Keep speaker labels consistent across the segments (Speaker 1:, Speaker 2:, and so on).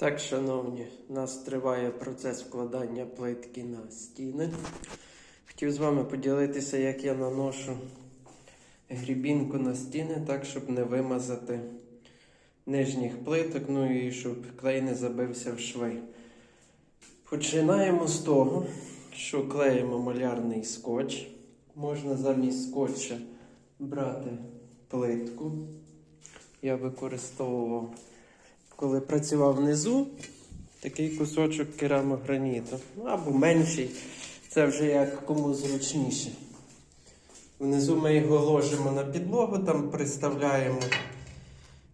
Speaker 1: Так, шановні, у нас триває процес вкладання плитки на стіни. Хотів з вами поділитися, як я наношу грібінку на стіни, так, щоб не вимазати нижніх плиток, ну і щоб клей не забився в шви. Починаємо з того, що клеїмо малярний скотч. Можна замість скотча брати плитку. Я використовував коли працював внизу, такий кусочок керамограніту. Ну, або менший, це вже як кому зручніше. Внизу ми його ложимо на підлогу, там приставляємо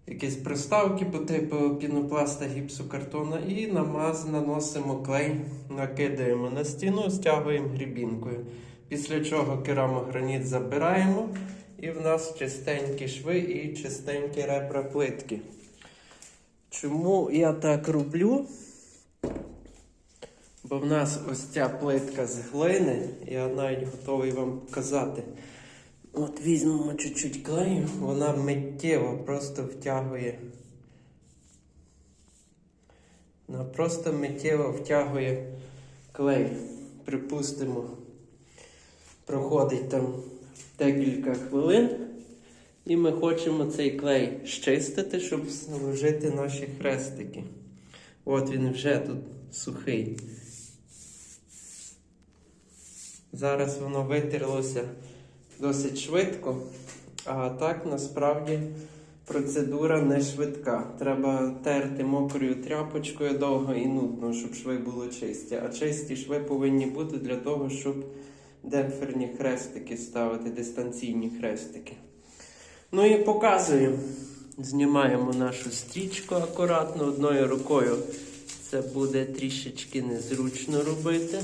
Speaker 1: якісь приставки по типу пінопласта гіпсокартона і намаз наносимо клей, накидаємо на стіну, стягуємо грібінкою. Після чого керамограніт забираємо, і в нас чистенькі шви і чистенькі ребра плитки. Чому я так роблю? Бо в нас ось ця плитка з глини, я навіть готовий вам показати. От візьмемо чуть-чуть клею, вона миттєво просто втягує. Вона просто миттєво втягує клей. Припустимо, проходить там декілька хвилин. І ми хочемо цей клей щистити, щоб вложити наші хрестики. От він вже тут сухий. Зараз воно витерлося досить швидко, а так насправді процедура не швидка. Треба терти мокрою тряпочкою довго і нудно, щоб шви були чисті. А чисті шви повинні бути для того, щоб демпферні хрестики ставити, дистанційні хрестики. Ну і показуємо. Знімаємо нашу стрічку акуратно одною рукою. Це буде трішечки незручно робити.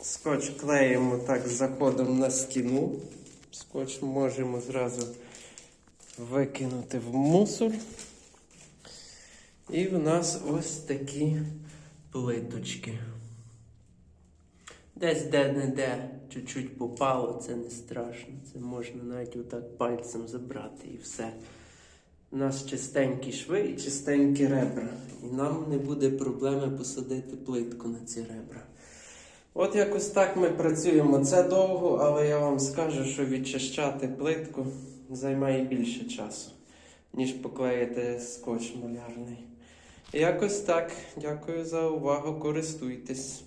Speaker 1: Скотч клеїмо так з заходом на стіну. Скотч можемо зразу викинути в мусор. І в нас ось такі плиточки. Десь де-не-де чуть-чуть попало, це не страшно. Це можна навіть отак пальцем забрати і все. У нас чистенькі шви і чистенькі ребра. І нам не буде проблеми посадити плитку на ці ребра. От якось так ми працюємо. Це довго, але я вам скажу, що відчищати плитку займає більше часу, ніж поклеїти скотч малярний. Якось так. Дякую за увагу. Користуйтесь.